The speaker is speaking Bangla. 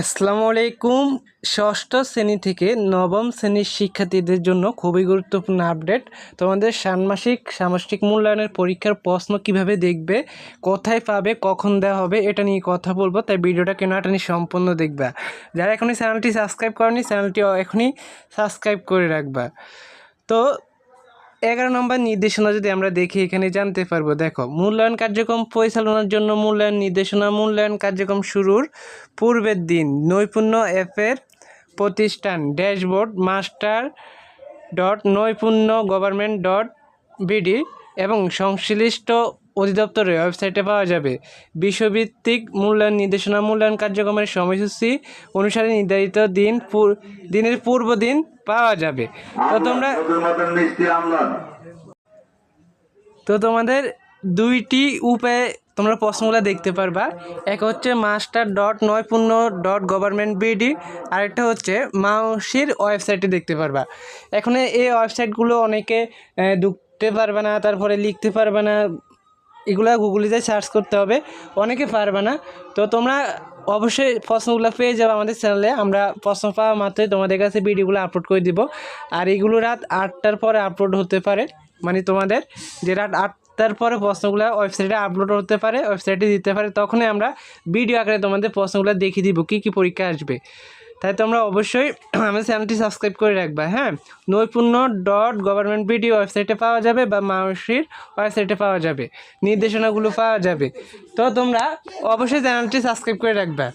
আসসালামু আলাইকুম। ষষ্ঠ শ্রেণি থেকে নবম শ্রেণির শিক্ষার্থীদের জন্য খুবই গুরুত্বপূর্ণ আপডেট। তোমাদের ষান্মাসিক সামষ্টিক মূল্যায়নের পরীক্ষার প্রশ্ন কীভাবে দেখবে, কোথায় পাবে, কখন দেওয়া হবে, এটা নিয়ে কথা বলব, তাই ভিডিওটা কেন এটা নিয়ে সম্পূর্ণ দেখবা। যারা এখনই চ্যানেলটি সাবস্ক্রাইব করেনি, চ্যানেলটি এখনই সাবস্ক্রাইব করে রাখবা। তো এগারো নম্বর নির্দেশনা যদি আমরা দেখি, এখানে জানতে পারব, দেখো, মূল্যায়ন কার্যক্রম পরিচালনার জন্য মূল্যায়ন নির্দেশনা, মূল্যায়ন কার্যক্রম শুরুর পূর্বের দিন, নৈপুণ্য অ্যাপের প্রতিষ্ঠান, dashboard, master dot Naipunya government dot BD এবং সংশ্লিষ্ট অধিদপ্তরের ওয়েবসাইটে পাওয়া যাবে। বিশ্বভিত্তিক মূল্যায়ন নির্দেশনা মূল্যায়ন কার্যক্রমের সময়সূচি অনুসারে নির্ধারিত দিন দিনের পূর্ব দিন পাওয়া যাবে। তো তোমরা তো তোমাদের দুইটি উপায়ে তোমরা প্রশ্নগুলো দেখতে পারবা। এক হচ্ছে master dot Naipunya dot government BD আরেকটা হচ্ছে মাউসির ওয়েবসাইটে দেখতে পারবা। এখন এই ওয়েবসাইটগুলো অনেকে ঢুকতে পারবে না, তারপরে লিখতে পারবে না এগুলা গুগলিতে সার্চ করতে হবে, অনেকে পারবে না। তো তোমরা অবশ্যই প্রশ্নগুলো পেয়ে যাবে আমাদের চ্যানেলে আমরা প্রশ্ন পাওয়া মাত্রই তোমাদের কাছে ভিডিওগুলো আপলোড করে দিব। আর এগুলো রাত আটটার পরে আপলোড হতে পারে। মানে তোমাদের যে রাত আটটার পরে প্রশ্নগুলো ওয়েবসাইটে আপলোড হতে পারে ওয়েবসাইটে দিতে পারে, তখনই আমরা ভিডিও আকারে তোমাদের প্রশ্নগুলো দেখিয়ে দিব, কী কী পরীক্ষা আসবে। তাই তোমরা অবশ্যই আমার চ্যানেলটি সাবস্ক্রাইব করে রাখবা হ্যাঁ? নৈপুণ্য ডট গভর্নমেন্ট বিডি ওয়েবসাইটে পাওয়া যাবে বা মাউসির ওয়েবসাইটে পাওয়া যাবে, নির্দেশনাগুলো পাওয়া যাবে। তো তোমরা অবশ্যই চ্যানেলটি সাবস্ক্রাইব করে রাখবা।